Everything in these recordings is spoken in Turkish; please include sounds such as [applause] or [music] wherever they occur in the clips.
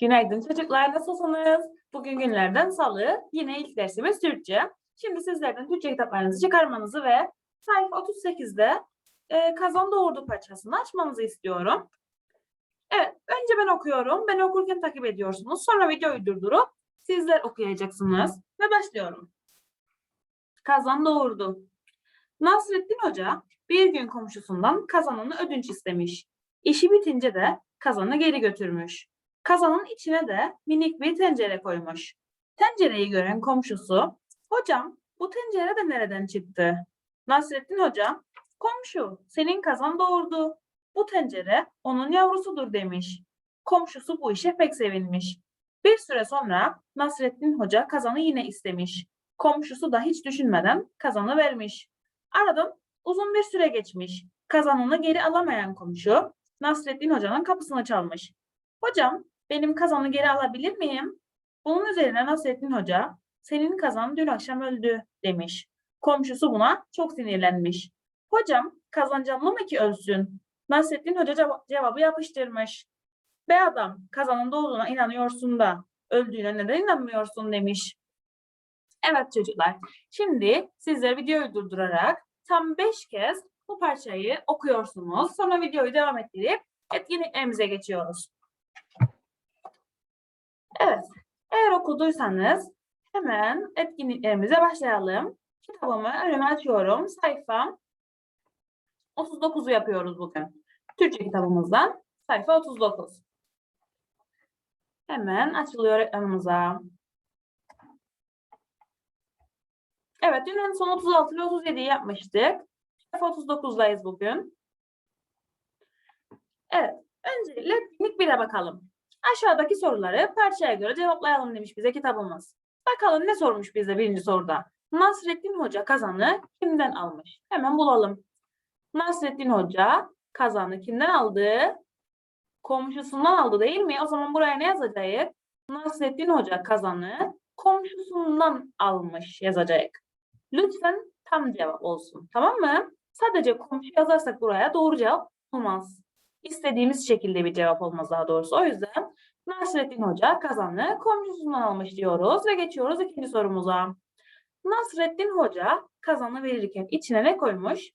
Günaydın çocuklar, nasılsınız? Bugün günlerden salı, yine ilk dersimiz Türkçe. Şimdi sizlerden Türkçe kitaplarınızı çıkarmanızı ve sayfa 38'de e, kazan doğurdu parçasını açmanızı istiyorum. Evet, önce ben okuyorum. Ben okurken takip ediyorsunuz. Sonra videoyu durdurup sizler okuyacaksınız. Ve başlıyorum. Kazan doğurdu. Nasrettin Hoca bir gün komşusundan kazanını ödünç istemiş. İşi bitince de kazanı geri götürmüş. Kazanın içine de minik bir tencere koymuş. Tencereyi gören komşusu, hocam bu tencere de nereden çıktı? Nasrettin Hoca, komşu senin kazan doğurdu. Bu tencere onun yavrusudur demiş. Komşusu bu işe pek sevinmiş. Bir süre sonra Nasrettin Hoca kazanı yine istemiş. Komşusu da hiç düşünmeden kazanı vermiş. Aradan uzun bir süre geçmiş. Kazanını geri alamayan komşu Nasrettin Hoca'nın kapısını çalmış. Hocam, benim kazanı geri alabilir miyim? Bunun üzerine Nasrettin Hoca, senin kazan dün akşam öldü demiş. Komşusu buna çok sinirlenmiş. Hocam, kazan canlı mı ki ölsün? Nasrettin Hoca ceva- cevabı yapıştırmış. Be adam, kazanın doğduğuna inanıyorsun da öldüğüne neden inanmıyorsun demiş. Evet çocuklar, şimdi sizler videoyu durdurarak tam beş kez bu parçayı okuyorsunuz. Sonra videoyu devam ettirip etkinliklerimize geçiyoruz. Evet, eğer okuduysanız hemen etkinliklerimize başlayalım. Kitabımı önüme açıyorum. Sayfa 39'u yapıyoruz bugün. Türkçe kitabımızdan sayfa 39. Hemen açılıyor ekranımıza. Evet, dün en son 36 ve 37'yi yapmıştık. Sayfa 39'dayız bugün. Evet, öncelikle etkinlik 1'e bakalım. Aşağıdaki soruları parçaya göre cevaplayalım demiş bize kitabımız. Bakalım ne sormuş bize birinci soruda. Nasrettin Hoca kazanı kimden almış? Hemen bulalım. Nasrettin Hoca kazanı kimden aldı? Komşusundan aldı değil mi? O zaman buraya ne yazacağız? Nasrettin Hoca kazanı komşusundan almış yazacak. Lütfen tam cevap olsun. Tamam mı? Sadece komşu yazarsak buraya doğru cevap olmaz. İstediğimiz şekilde bir cevap olmaz daha doğrusu. O yüzden Nasrettin Hoca kazanı komşusundan almış diyoruz ve geçiyoruz ikinci sorumuza. Nasrettin Hoca kazanı verirken içine ne koymuş?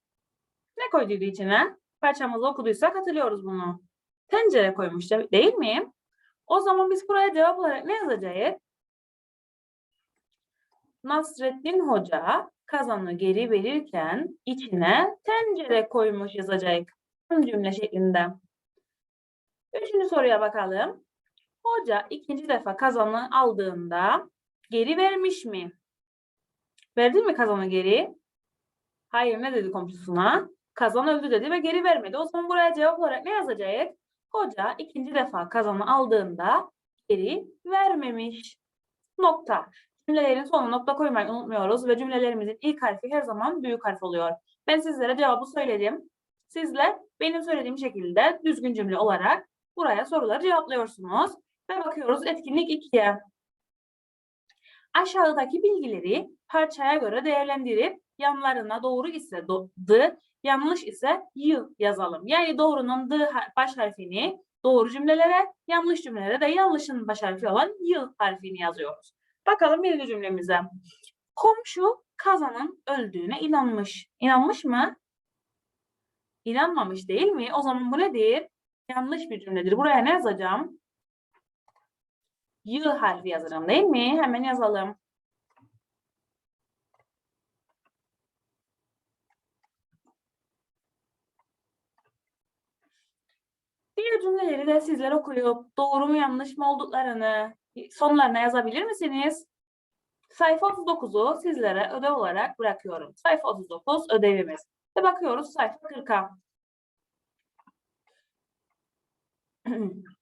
Ne koyduydu içine? Parçamızı okuduysak hatırlıyoruz bunu. Tencere koymuş de- değil mi? O zaman biz buraya cevap olarak ne yazacağız? Nasrettin Hoca kazanı geri verirken içine tencere koymuş yazacak. Cümle şeklinde. Üçüncü soruya bakalım. Hoca ikinci defa kazanı aldığında geri vermiş mi? Verdi mi kazanı geri? Hayır ne dedi komşusuna? Kazan öldü dedi ve geri vermedi. O zaman buraya cevap olarak ne yazacağız? Hoca ikinci defa kazanı aldığında geri vermemiş. Nokta. Cümlelerin sonuna nokta koymayı unutmuyoruz ve cümlelerimizin ilk harfi her zaman büyük harf oluyor. Ben sizlere cevabı söyledim. Sizler benim söylediğim şekilde düzgün cümle olarak buraya soruları cevaplıyorsunuz. Ve bakıyoruz etkinlik 2'ye. Aşağıdaki bilgileri parçaya göre değerlendirip yanlarına doğru ise do- d, yanlış ise y yazalım. Yani doğrunun d baş harfini doğru cümlelere, yanlış cümlelere de yanlışın baş harfi olan y harfini yazıyoruz. Bakalım birinci cümlemize. Komşu kazanın öldüğüne inanmış. İnanmış mı? İnanmamış değil mi? O zaman bu nedir? Yanlış bir cümledir. Buraya ne yazacağım? Y harfi yazacağım değil mi? Hemen yazalım. Diğer cümleleri de sizler okuyup doğru mu yanlış mı olduklarını sonlarına yazabilir misiniz? Sayfa 39'u sizlere ödev olarak bırakıyorum. Sayfa 39 ödevimiz. Ve bakıyoruz sayfa 40'a. [clears throat]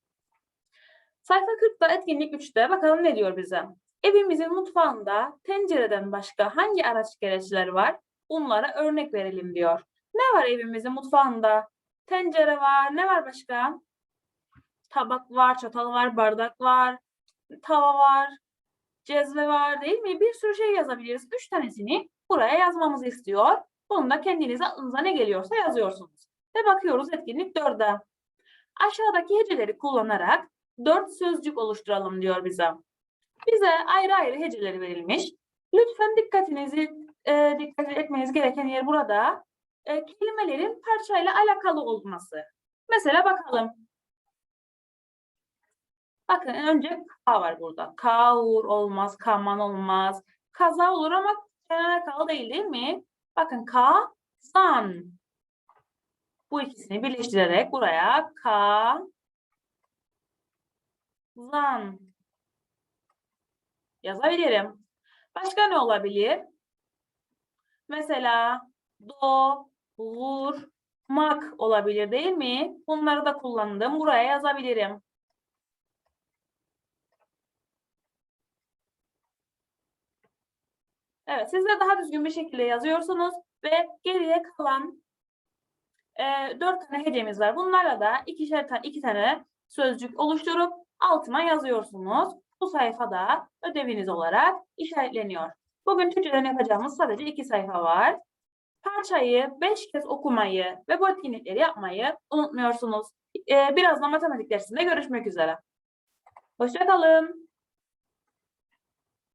Sayfa 40'da etkinlik 3'te bakalım ne diyor bize? Evimizin mutfağında tencereden başka hangi araç gereçler var? Bunlara örnek verelim diyor. Ne var evimizin mutfağında? Tencere var. Ne var başka? Tabak var, çatal var, bardak var, tava var, cezve var değil mi? Bir sürü şey yazabiliriz. Üç tanesini buraya yazmamızı istiyor. Bunu da kendiniz aklınıza ne geliyorsa yazıyorsunuz. Ve bakıyoruz etkinlik 4'e. Aşağıdaki heceleri kullanarak dört sözcük oluşturalım diyor bize. Bize ayrı ayrı heceleri verilmiş. Lütfen dikkatinizi e, dikkat etmeniz gereken yer burada e, kelimelerin parçayla alakalı olması. Mesela bakalım. Bakın önce K var burada. Kavur olmaz, kaman olmaz. Kaza olur ama alakalı değil değil mi? Bakın kazan. Bu ikisini birleştirerek buraya kazan yazabilirim. Başka ne olabilir? Mesela doğurmak olabilir değil mi? Bunları da kullandım. Buraya yazabilirim. Evet, siz de daha düzgün bir şekilde yazıyorsunuz ve geriye kalan e, dört tane hecemiz var. Bunlarla da ikişer tane, iki tane sözcük oluşturup altına yazıyorsunuz. Bu sayfada ödeviniz olarak işaretleniyor. Bugün Türkçeden yapacağımız sadece iki sayfa var. Parçayı beş kez okumayı ve bu etkinlikleri yapmayı unutmuyorsunuz. E, birazdan matematik dersinde görüşmek üzere. Hoşçakalın.